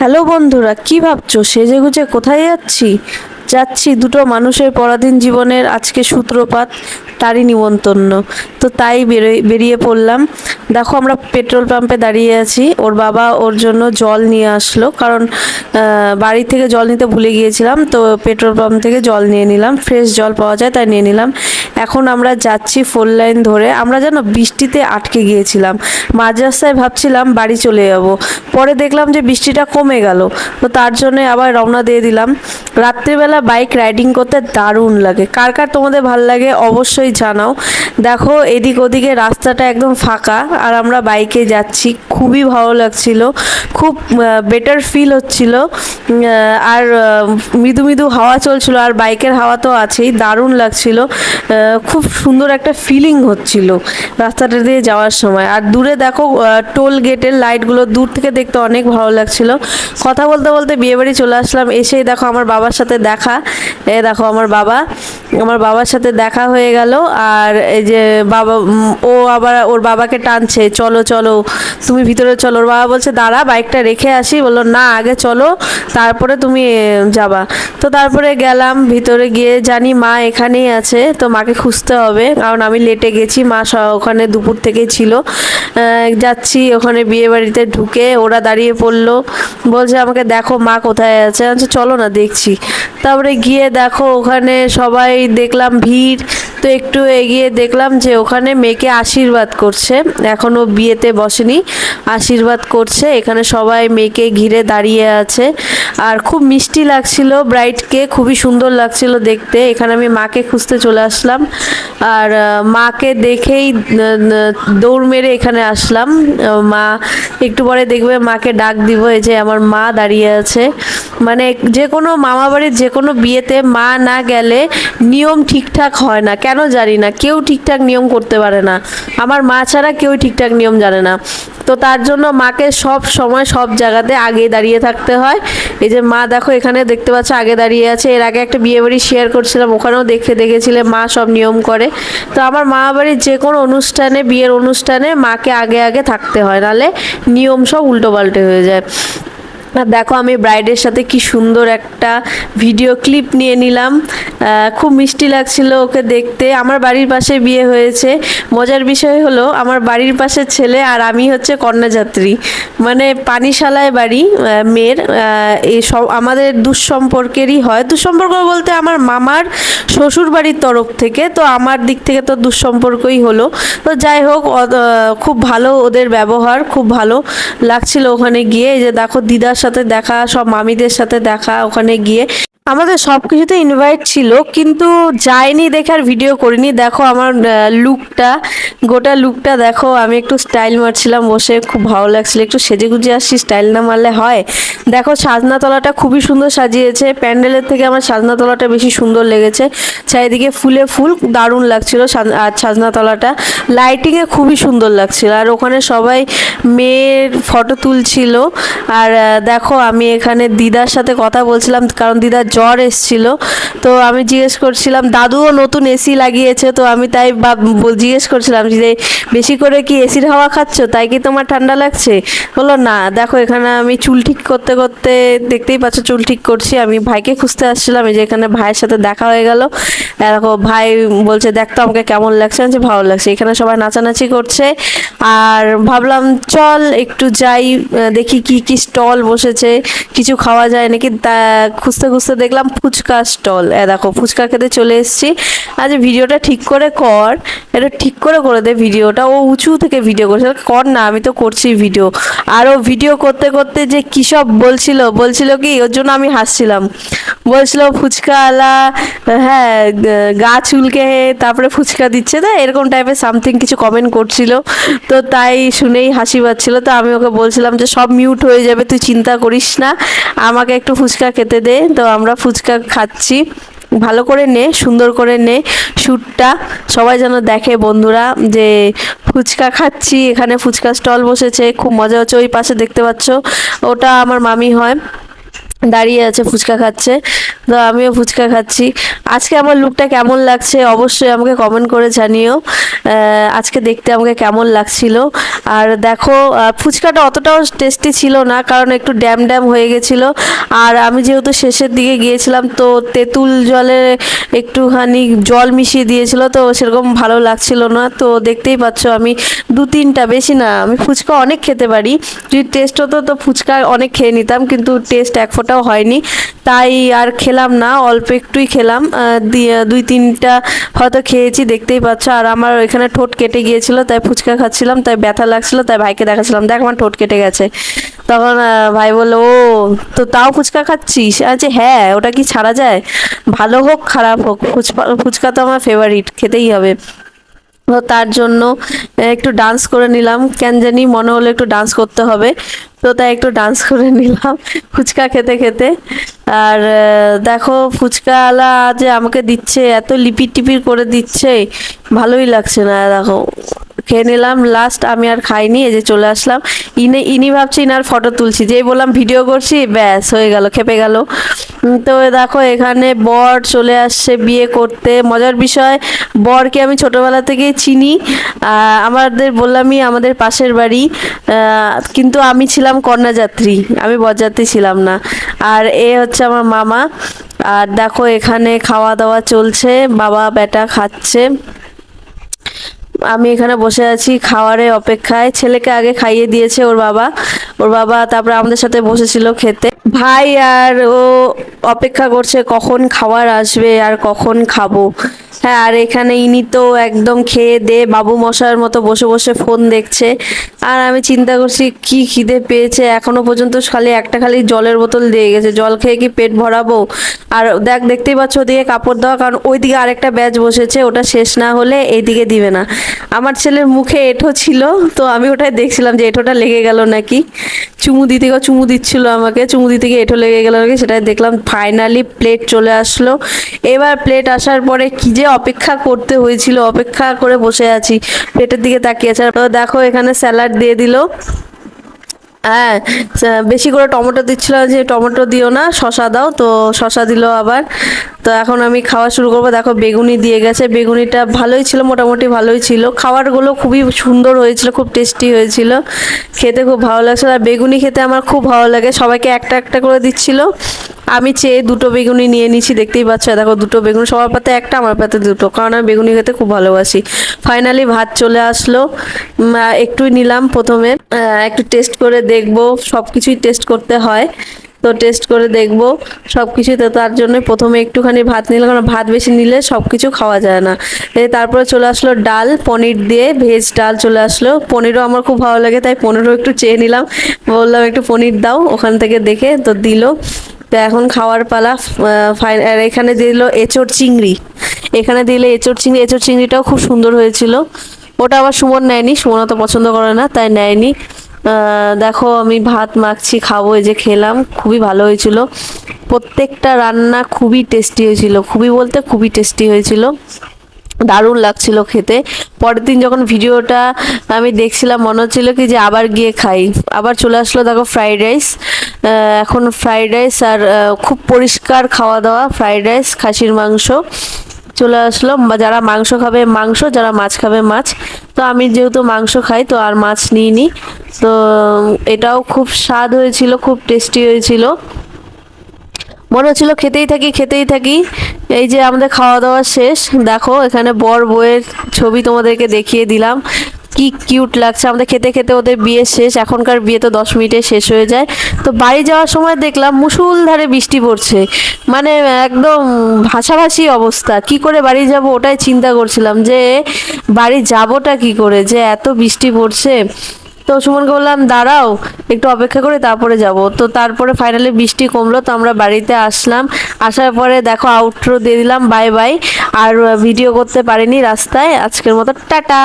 Hello বন্ধুরা, কি ভাবছ? সেজে গুজে কোথায় যাচ্ছি? যাচ্ছি দুটো মানুষের পরাধীন জীবনের আজকে সূত্রপাত, তারই নিমন্তন্ন তো তাই বেরোয় বেরিয়ে পড়লাম। দেখো আমরা পেট্রোল পাম্পে দাঁড়িয়ে আছি। ওর বাবা ওর জন্য জল নিয়ে আসলো। কারণ বাড়ি থেকে জল নিতে ভুলে গিয়েছিলাম, তো পেট্রোল পাম্প থেকে জল নিয়ে নিলাম। ফ্রেশ জল পাওয়া যায়, তাই নিয়ে নিলাম। এখন আমরা যাচ্ছি ফোর লাইন ধরে। আমরা যেন বৃষ্টিতে আটকে গিয়েছিলাম। মাঝ রাস্তায় ভাবছিলাম বাড়ি চলে যাব। পরে দেখলাম যে বৃষ্টিটা কমে গেল। তো তার জন্য আবার রওনা দিয়ে দিলাম। রাত্রিবেলা বাইক রাইডিং করতে দারুণ লাগে। কার কার তোমাদের ভালো লাগে অবশ্যই জানাও। দেখো, এদিক ওদিকে রাস্তাটা একদম ফাঁকা আর আমরা বাইকে যাচ্ছি। খুবই ভালো লাগছিল। খুব বেটার ফিল হচ্ছিল। আর মৃদু মৃদু হাওয়া চলছিল। আর বাইকের হাওয়া তো আছেই। দারুণ লাগছিল। খুব সুন্দর একটা ফিলিং হচ্ছিল রাস্তাটা দিয়ে যাওয়ার সময়। আর দূরে দেখো টোল গেটের লাইটগুলো দূর থেকে দেখতে অনেক ভালো লাগছিল। কথা বলতে বলতে বিয়েবাড়ি চলে আসলাম, এসেই দেখো আমার বাবার সাথে দেখা। এ দেখো আমার বাবা, আমার বাবার সাথে দেখা হয়ে গেল। আর এই যে বাবা ও আবার ওর বাবাকে টানছে, চলো চলো, তুমি ভিতরে চলো। ওর বাবা বলছে, দাঁড়া বাইকটা রেখে আসি। বলল, না, আগে চলো, তারপরে তুমি যাবা। তো তারপরে গেলাম, ভিতরে গিয়ে জানি মা এখানেই আছে, তো মাকে খুঁজতে হবে। কারণ আমি লেটে গেছি, মা ওখানে দুপুর থেকে ছিল। যাচ্ছি, ওখানে বিয়ে বাড়িতে ঢুকে ওরা দাঁড়িয়ে পড়ল। বলছে, আমাকে দেখো, মা কোথায় আছে? আচ্ছা চলো না, দেখছি। তারপরে গিয়ে দেখো, ওখানে সবাই দেখলাম ভিড়। তো একটু এগিয়ে দেখলাম যে ওখানে মেয়েকে আশীর্বাদ করছে। এখনও বিয়েতে বসেনি, আশীর্বাদ করছে। এখানে সবাই মেয়েকে ঘিরে দাঁড়িয়ে আছে। আর খুব মিষ্টি লাগছিল ব্রাইডকে খুবই সুন্দর লাগছিল দেখতে। এখানে আমি মাকে খুঁজতে চলে আসলাম। আর মাকে দেখেই দৌড় মেরে এখানে আসলাম। মা একটু পরে দেখবে, মাকে ডাক দিব, এই যে আমার মা দাঁড়িয়ে আছে। মানে যে কোনো মামা বাড়ির যে কোনো বিয়েতে মা না গেলে নিয়ম ঠিকঠাক হয় না। কেন জানি না, কেউ ঠিকঠাক নিয়ম করতে পারে না। আমার মা ছাড়া কেউ ঠিকঠাক নিয়ম জানে না। তো তার জন্য মাকে সব সময় সব জায়গাতে আগে দাঁড়িয়ে থাকতে হয়। এই যে মা দেখো এখানে দেখতে পাচ্ছ আগে দাঁড়িয়ে আছে। এর আগে একটা বিয়ে বাড়ি শেয়ার করছিলাম, ওখানেও দেখে দেখেছিলে মা সব নিয়ম করে। তো আমার মা বাড়ির যে কোনো অনুষ্ঠানে, বিয়ের অনুষ্ঠানে মাকে আগে আগে থাকতে হয়, নালে নিয়ম সব উল্টো পাল্টে হয়ে যায়। দেখো আমি ব্রাইডের সাথে কি সুন্দর একটা ভিডিও ক্লিপ নিয়ে নিলাম। খুব মিষ্টি লাগছিল ওকে দেখতে। আমার বাড়ির পাশে বিয়ে হয়েছে। মজার বিষয় হলো, আমার বাড়ির পাশে ছেলে আর আমি হচ্ছে কন্যাযাত্রী। মানে পানিশালায় বাড়ি মেয়ের। এই সব, আমাদের দুঃসম্পর্কেরই হয়। দুঃসম্পর্ক বলতে আমার মামার শ্বশুর বাড়ির তরফ থেকে, তো আমার দিক থেকে তো দুঃসম্পর্কই হলো। তো যাই হোক খুব ভালো ওদের ব্যবহার, খুব ভালো লাগছিল ওখানে গিয়ে। এই যে দেখো, দিদার সাথে দেখা সব মামিদের সাথে দেখা ওখানে গিয়ে আমাদের সব কিছুতে ইনভাইট ছিল, কিন্তু যাইনি দেখে আর ভিডিও করিনি। দেখো আমার লুকটা গোটা লুকটা দেখো, আমি একটু স্টাইল মারছিলাম বসে, খুব ভালো লাগছিল। একটু সেজে গুজে আসছি স্টাইল না মারলে হয়। দেখো সাজনাতলাটা খুবই সুন্দর সাজিয়েছে, প্যান্ডেলের থেকে আমার সাজনাতলাটা বেশি সুন্দর লেগেছে। চারিদিকে ফুলে ফুল, দারুণ লাগছিল আর সাজনাতলাটা। লাইটিংয়ে খুবই সুন্দর লাগছিল, আর ওখানে সবাই মেয়ের ফটো তুলছিল। আর দেখো আমি এখানে দিদার সাথে কথা বলছিলাম, কারণ দিদার জ্বর এসছিল। তো আমি জিজ্ঞেস করছিলাম, দাদুও নতুন এসি লাগিয়েছে। তো আমি তাই জিজ্ঞেস করছিলাম যে, বেশি করে কি এসির হাওয়া খাচ্ছ? তাই কি তোমার ঠান্ডা লাগছে? বলল, না, দেখো, এখানে আমি চুল ঠিক করতে করতে দেখতেই পাচ্ছ, চুল ঠিক করছি। আমি ভাইকে খুঁজতে আসছিলাম, এই যে এখানে ভাইয়ের সাথে দেখা হয়ে গেল। দেখো ভাই বলছে দেখতো আমাকে কেমন লাগছে। আমি ভালো লাগছে। এখানে সবাই নাচানাচি করছে। আর ভাবলাম, চল একটু যাই দেখি কি কি স্টল বসেছে। কিছু খাওয়া যায় নাকি? খুঁজতে খুঁজতে দেখলাম ফুচকা স্টল। এ দেখো, ফুচকা খেতে চলে এসেছি। আজ ভিডিওটা ঠিক করে কর। এটা ঠিক করে করে দে ভিডিওটা। ও উঁচু থেকে ভিডিও করছে। কর না, আমি তো করছি ভিডিও আর ও ভিডিও করতে করতে যে কী সব বলছিল? বলছিল কি, ওর জন্য আমি হাসছিলাম। বলছিল, ফুচকাওয়ালা হ্যাঁ গা চুলকে তারপরে ফুচকা দিচ্ছে। না এরকম টাইপের সামথিং কিছু কমেন্ট করছিল। তো তাই শুনেই হাসি পাচ্ছিল। তো আমি ওকে বলছিলাম যে, সব মিউট হয়ে যাবে, তুই চিন্তা করিস না। আমাকে একটু ফুচকা খেতে দে। তো আমরা ফুচকা খাচ্ছি। ভালো করে নে, সুন্দর করে নে শ্যুটটা সবাই যেন দেখে বন্ধুরা যে, ফুচকা খাচ্ছি। এখানে ফুচকা স্টল বসেছে, খুব মজা হচ্ছে। ওই পাশে দেখতে পাচ্ছ, ওটা আমার মামি হয়। দাঁড়িয়ে আছে, ফুচকা খাচ্ছে। তো আমিও ফুচকা খাচ্ছি। আজকে আমার লুকটা কেমন লাগছে অবশ্যই আমাকে কমেন্ট করে জানিও। আজকে দেখতে আমাকে কেমন লাগছিল। আর দেখো ফুচকাটা অতটাও টেস্টি ছিল না, কারণ একটু ড্যাম ড্যাম হয়ে গেছিল। আর আমি যেহেতু শেষের দিকে গিয়েছিলাম, তো তেঁতুল জলে একটুখানি জল মিশিয়ে দিয়েছিল, তো সেরকম ভালো লাগছিল না। তো দেখতেই পাচ্ছ আমি দু তিনটা, বেশি না, আমি ফুচকা অনেক খেতে পারি। যদি টেস্ট হতো, তো ফুচকা অনেক খেয়ে নিতাম, কিন্তু টেস্ট এক ফোঁটাও হয়নি। তাই আর খেলাম না, অল্প একটুই খেলাম। দুই তিনটা হয়তো খেয়েছি, দেখতেই পাচ্ছ। আর আমার এখানে ঠোঁট কেটে গিয়েছিল, তাই ফুচকা খাচ্ছিলাম, তাই ব্যথা লাগছিল, তাই ভাইকে দেখাচ্ছিলাম, দেখ আমার ঠোঁট কেটে গেছে। তখন ভাই বলল, ও, তো তাও ফুচকা খাচ্ছিস? আছে হ্যাঁ ওটা কি ছাড়া যায়? ভালো হোক, খারাপ হোক ফুচকা ফুচকা তো আমার ফেভারিট খেতেই হবে। তার জন্য একটু ডান্স করে নিলাম। কেন জানি মনে হলো একটু ডান্স করতে হবে। তো তাই একটু ডান্স করে নিলাম ফুচকা খেতে খেতে। আর দেখো ফুচকাওয়ালা যে আমাকে দিচ্ছে, এত লিপির টিপির করে দিচ্ছে, ভালোই লাগছে না, দেখো। খেয়ে নিলাম। লাস্ট আমি আর খাইনি, এই যে চলে আসলাম। ইনি ইনি ভাবছি ইনার ফটো তুলছি। যেই বললাম ভিডিও করছি, ব্যাস, হয়ে গেল, খেপে গেল। তো দেখো, এখানে বর চলে আসছে বিয়ে করতে। মজার বিষয়, বরকে আমি ছোটবেলা থেকেই চিনি। আমাদের, বললামই আমাদের পাশের বাড়ি। কিন্তু আমি ছিলাম কন্যাযাত্রী, আমি বরযাত্রী ছিলাম না। আর এ হচ্ছে আমার মামা। আর দেখো, এখানে খাওয়া দাওয়া চলছে বাবা বেটা খাচ্ছে। আমি এখানে বসে আছি খাওয়ারে অপেক্ষায়। ছেলেকে আগে খাইয়ে দিয়েছে ওর বাবা। ওর বাবা তারপরে আমাদের সাথে বসেছিল খেতে। ভাই, আর ও অপেক্ষা করছে কখন খাবার আসবে আর কখন খাব। হ্যাঁ আর এখানে ইনি তো একদম খেয়ে দে, বাবু মশার মতো বসে বসে ফোন দেখছে। আর আমি চিন্তা করছি, কি খিদে পেয়েছে? এখনও পর্যন্ত খালি একটা খালি জলের বোতল দিয়ে গেছে। জল খেয়ে কি পেট ভরাবো? আর দেখ, দেখতেই পাচ্ছ ওদিকে কাপড় দেওয়া, কারণ ওইদিকে আরেকটা ব্যাচ বসেছে, ওটা শেষ না হলে এইদিকে দিবে না। আমার ছেলের মুখে এঁঠো ছিল, তো আমি ওটাই দেখছিলাম যে এঁঠোটা লেগে গেল নাকি। চুমু দিতে গিয়ে চুমু দিচ্ছিল আমাকে, চুমু দিতে গিয়ে এঁঠো লেগে গেল নাকি, সেটাই দেখলাম। ফাইনালি প্লেট চলে আসলো। এবার প্লেট আসার পরে কি যে অপেক্ষা করতে হয়েছিল, অপেক্ষা করে বসে আছি। প্লেটের দিকে তাকিয়ে আছে। দেখো, এখানে স্যালাড দিয়ে দিলো। হ্যাঁ বেশি করে টমেটো দিচ্ছিল যে টমেটো দিও না শশা দাও। তো শশা দিলো আবার। তো এখন আমি খাওয়া শুরু করব। দেখো, বেগুনি দিয়ে গেছে। বেগুনিটা ভালোই ছিল, মোটামুটি ভালোই ছিল। খাবারগুলো খুবই সুন্দর হয়েছিল, খুব টেস্টি হয়েছিল। খেতে খুব ভালো লাগছিল। আর বেগুনি খেতে আমার খুব ভালো লাগে। সবাইকে একটা একটা করে দিচ্ছিল। আমি চেয়ে দুটো বেগুনি নিয়ে নিয়েছি, দেখতেই পাচ্ছ দেখো দুটো বেগুন, সবার পাতে একটা, আমার পাতে দুটো, কারণ আমি বেগুনি খেতে খুব ভালোবাসি। ফাইনালি ভাত চলে আসলো একটু নিলাম প্রথমে একটু টেস্ট করে দেখব সব কিছুই টেস্ট করতে হয়, তো টেস্ট করে দেখব সব কিছুই তো তার জন্য প্রথমে একটুখানি ভাত নিলাম, কারণ ভাত বেশি নিলে সব কিছু খাওয়া যায় না। তারপরে চলে আসলো ডাল, পনির দিয়ে ভেজ ডাল চলে আসলো, পনিরও আমার খুব ভালো লাগে, তাই পনিরও একটু চেয়ে নিলাম, বললাম একটু পনির দাও, ওখান থেকে দেখে তো দিলো। তো এখন খাওয়ার পালা আর এখানে দিল এঁচড় চিংড়ি। এখানে দিলে এঁচড় চিংড়ি, এঁচড় চিংড়িটাও খুব সুন্দর হয়েছিল। ওটা আবার সুমন নেয়নি, সুমন অত পছন্দ করে না, তাই নেয়নি। দেখো আমি ভাত মাখছি, খাব, এই যে খেলাম, খুবই ভালো হয়েছিল। প্রত্যেকটা রান্না খুবই টেস্টি হয়েছিল, খুবই বলতে খুবই টেস্টি হয়েছিল। দারুণ লাগছিল খেতে। পরের দিন যখন ভিডিওটা আমি দেখছিলাম, মনে হচ্ছিল কি যে আবার গিয়ে খাই। আবার চলে আসলো দেখো ফ্রাইড রাইস। এখন ফ্রাইড রাইস আর খুব পরিষ্কার খাওয়া দাওয়া ফ্রাইড রাইস, খাসির মাংস। চলে আসলো, বা যারা মাংস খাবে মাংস, যারা মাছ খাবে মাছ। তো আমি যেহেতু মাংস খাই, তো আর মাছ নিইনি। তো এটাও খুব স্বাদ হয়েছিল, খুব টেস্টি হয়েছিল। মনে হচ্ছিল খেতেই থাকি খেতেই থাকি। এই যে আমাদের খাওয়া দাওয়া শেষ। দেখো, এখানে বর বউয়ের ছবি তোমাদেরকে দেখিয়ে দিলাম। কি কিউট লাগছে। আমাদের খেতে খেতে ওদের বিয়ে শেষ। এখনকার বিয়ে তো দশ মিনিটে শেষ হয়ে যায়। তো বাড়ি যাওয়ার সময় দেখলাম মুসুলধারে বৃষ্টি পড়ছে। মানে একদম ভাসাভাসি অবস্থা। কি করে বাড়ি যাব ওটাই চিন্তা করছিলাম যে, বাড়ি যাবোটা কি করে? যে এত বৃষ্টি পড়ছে। তো সুমনকে বললাম, দাঁড়াও, একটু অপেক্ষা করে তারপরে যাব। তো তারপরে ফাইনালি বৃষ্টি কমলো, তো আমরা বাড়িতে আসলাম। আসার পরে দেখো আউটরো দিয়ে দিলাম বাই বাই আর ভিডিও করতে পারিনি রাস্তায়। আজকের মতো টাটা।